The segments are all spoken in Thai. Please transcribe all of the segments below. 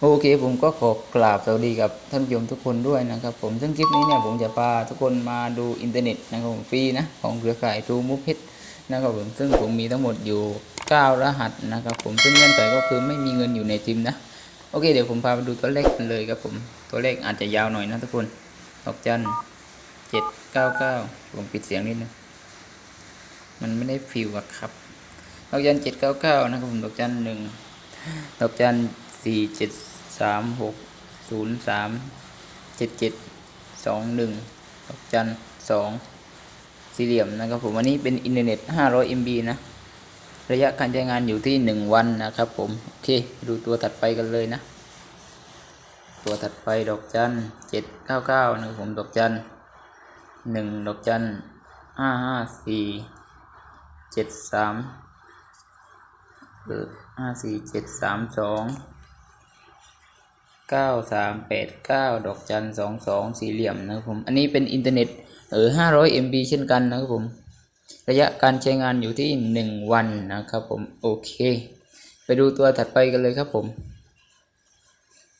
โอเคผมก็ขอกราบสวัสดีกับท่านผู้ชมทุกคนด้วยนะครับผมซึ่งคลิปนี้เนี่ยผมจะพาทุกคนมาดูอินเทอร์เน็ตนะครับผมฟรีนะของเครือข่าย True Move Hit นะครับผมซึ่งผมมีทั้งหมดอยู่ 9 รหัสนะครับผมซึ่งเงื่อนไขก็คือไม่มีเงินอยู่ในซิมนะโอเคเดี๋ยวผมพาไปดูตัวเลขกันเลยครับผมตัวเลขอาจจะยาวหน่อยนะทุกคนดอกจันเจ็ดเก้าเก้าผมปิดเสียงนิดนึงมันไม่ได้ฟิวอะครับดอกจันเจ็ดเก้าเก้านะครับผมดอกจันหนึ่งดอกจัน สี่เจ็ดสามหกศูนย์สามเจ็ดเจ็ดสองหนึ่งดอกจันสองสี่เหลี่ยมนะครับผมอันนี้เป็นอินเทอร์เน็ตห้าร้อย MB นะ ระยะการใช้งานอยู่ที่หนึ่งวันนะครับผม โอเค ดูตัวถัดไปกันเลยนะ ตัวถัดไปดอกจันเจ็ดเก้าเก้านะครับผมดอกจันหนึ่งดอกจันห้าห้าสี่เจ็ดสามเบอห้าสี่เจ็ดสามสอง เก้าสามแปดเก้าดอกจันสองสองสี่เหลี่ยมนะครับผมอันนี้เป็นอินเทอร์เน็ตเออห้าร้อย MB เช่นกันนะครับผม ระยะการใช้งานอยู่ที่หนึ่งวันนะครับผมโอเค ไปดูตัวถัดไปกันเลยครับผม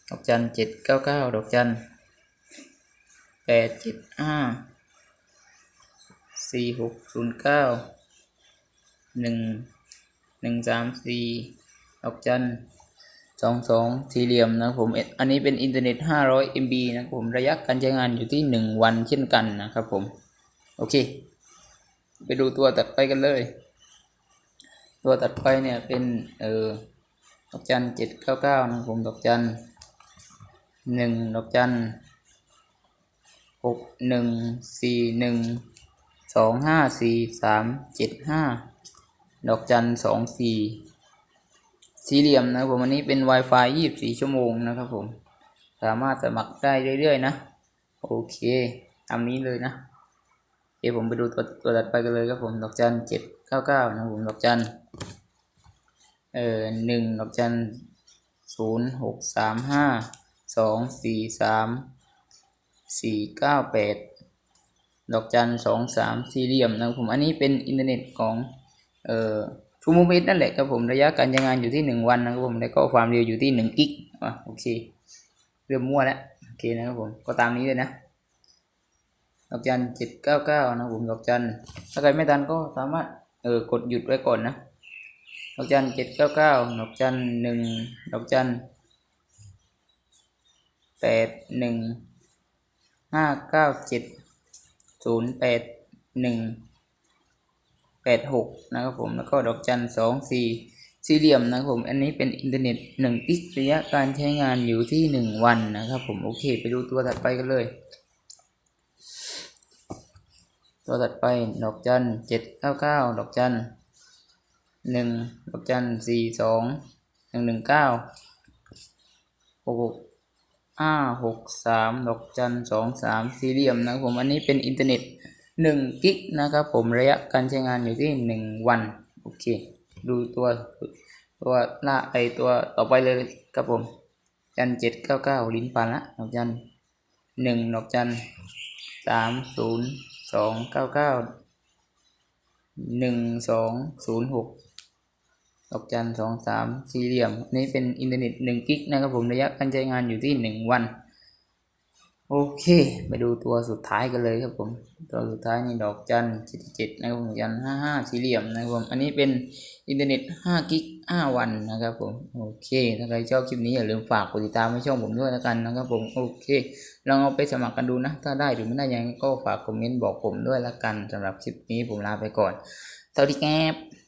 ดอกจันเจ็ดเก้าเก้าดอกจันแปดเจ็ดห้าสี่หกศูนย์เก้าหนึ่งหนึ่งสามสี่ดอกจัน สองสองสี่เหลี่ยมนะครับผมเอ่ออันนี้เป็นอินเทอร์เน็ตห้าร้อย MB นะครับผมระยะการใช้งานอยู่ที่หนึ่งวันเช่นกันนะครับผม โอเค ไปดูตัวตัดไปกันเลย ตัวตัดไปเนี่ยเป็นเออดอกจันเจ็ดเก้าเก้านะครับผมดอกจันหนึ่งดอกจันหกหนึ่งสี่หนึ่งสองห้าสี่สามเจ็ดห้าดอกจันสองสี่ สี่เหลี่ยมนะครับผมอันนี้เป็น Wi-Fi ยี่บสี่ชั่วโมงนะครับผม สามารถสมัครได้เรื่อยๆนะ โอเคตามนี้เลยนะเดี๋ยวผมไปดูตัวตัวตัดไปกันเลยครับผมดอกจันเจ็ดเก้าเก้านะครับผมดอกจันเอ่อหนึ่งดอกจันศูนย์หกสามห้าสองสี่สามสี่เก้าแปดดอกจันสองสามสี่เหลี่ยมนะครับผมอันนี้เป็นอินเทอร์เน็ตของเอ่อ ทูมูเมตนั่นแหละครับผมระยะการใช้งานอยู่ที่หนึ่งวันนะครับผมแล้วก็ความเร็วอยู่ที่หนึ่งกิกอะโอเคเริ่มมั่วแล้วโอเคนะครับผมก็ตามนี้เลยนะดอกจันเจ็ดเก้าเก้านะผมดอกจันถ้าใครไม่ทันก็สามารถเออกดหยุดไว้ก่อนนะดอกจันเจ็ดเก้าเก้าดอกจันหนึ่งดอกจันแปดหนึ่งห้าเก้าเจ็ดศูนย์แปดหนึ่ง แปดหกนะครับผมแล้วก็ดอกจันสองสี่สี่เหลี่ยมนะครับผมอันนี้เป็นอินเทอร์เน็ตหนึ่งกิกระยะการใช้งานอยู่ที่หนึ่งวันนะครับผมโอเค ไปดูตัวถัดไปกันเลย ตัวถัดไปดอกจันเจ็ดเก้าเก้าดอกจันหนึ่งดอกจันสี่สองหนึ่งหนึ่งเก้าหกห้าหกสามดอกจันสองสามสี่เหลี่ยมนะครับผมอันนี้เป็นอินเทอร์เน็ต หนึ่งกิกนะครับผมระยะการใช้งานอยู่ที่หนึ่งวันโอเคดูตัวตัวหน้าไอตัวต่อไปเลยครับผมจันเจ็ดเก้าเก้าลิ้นปันละดอกจันหนึ่งดอกจันสามศูนย์สองเก้าเก้าหนึ่งสองศูนย์หกดอกจันสองสามสี่เหลี่ยมนนี้เป็นอินเทอร์เน็ตหนึ่งกิกนะครับผมระยะการใช้งานอยู่ที่หนึ่งวัน โอเคไปดูตัวสุดท้ายกันเลยครับผมตัวสุดท้ายนี่ดอกจันเจ็ดเจ็ดนะครับผมจันห้าห้าสี่เหลี่ยมนะครับผมอันนี้เป็นอินเทอร์เน็ตห้ากิกห้าวันนะครับผมโอเคถ้าใครชอบคลิปนี้อย่าลืมฝากกดติดตามให้ช่องผมด้วยแล้วกันนะครับผมโอเคลองเอาไปสมัครกันดูนะ ถ้าได้หรือไม่ได้ยังก็ฝากคอมเมนต์บอกผมด้วยแล้วกันสำหรับคลิปนี้ผมลาไปก่อนสวัสดีครับ